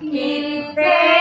Keep praying.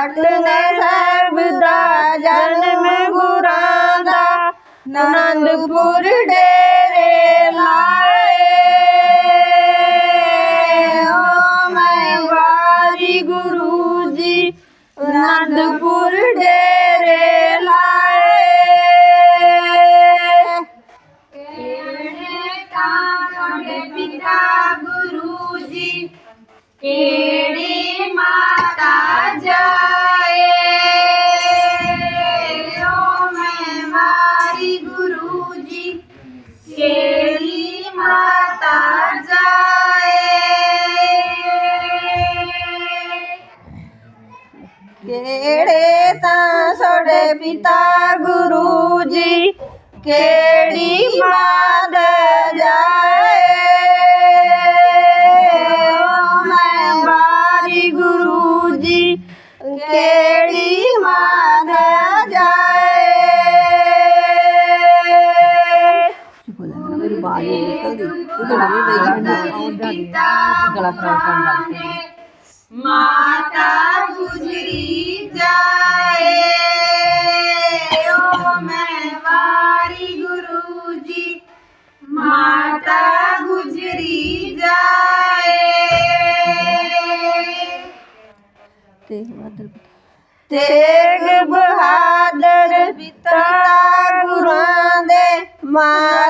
भक्त ने सर्वदा जन्म गुरादा डेरे लाए। ओ मैं वारी गुरु जी नंदपुर डेरे लाए। का पिता गुरु जी के ਕਿਹੜੇ ਤਾਂ ਸੋੜੇ ਪਿਤਾ ਗੁਰੂ ਜੀ? ਕਿਹੜੀ ਮਾਂ ਦੇ ਜਾਏ? ਮੈਂ ਬਾਰੀ ਗੁਰੂ ਜੀ। ਕਿਹੜੀ ਮਾਂ ਦੇ ਜਾਏ? ਮੇਰੀ ਬਾਰੀ ਨਿਕਲਦੀ। ਉਹ ਗਲਾ ਵੀ ਵੇਖਦਾ ਉਹ ਗਲਾ ਖਰਾਬ ਕਰਨ माता गुजरी जाए। ओ मैं वारी गुरु जी माता गुजरी जाए। तेग बहादुर पिता। गुरु दे मा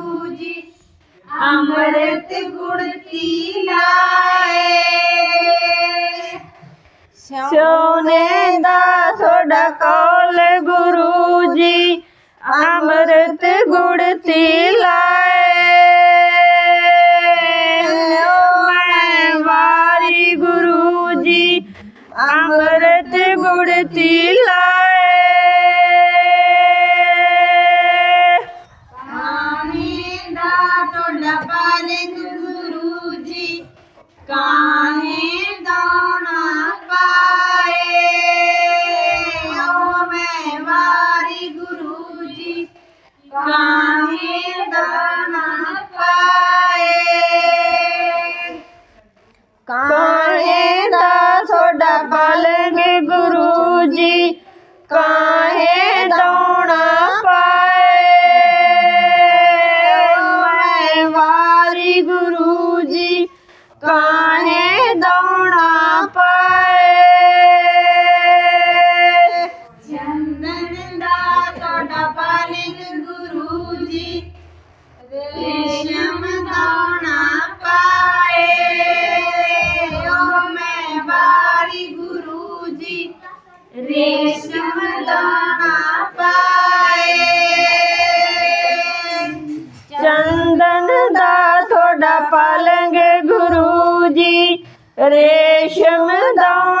अमृत गुड़ती लाए सोने दा थोड़ा कॉल गुरु जी अमृत गुड़ती लाए मैं गुरु जी अमृत गुड़ती ला ਸਾਡਾ ਪਾਲਕ ਗੁਰੂ ਜੀ ਰੇਸ਼ਮ ਦਾਣਾ ਪਾਏ ਓ ਮੈਂ ਬਾਰੀ ਗੁਰੂ ਜੀ ਰੇਸ਼ਮ ਦਾਣਾ ਪਾਏ ਚੰਦਨ ਦਾ ਥੋੜਾ ਪਾਲੰਗੇ ਗੁਰੂ ਜੀ ਰੇਸ਼ਮ ਦਾਣਾ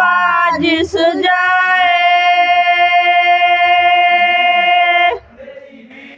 बाजिश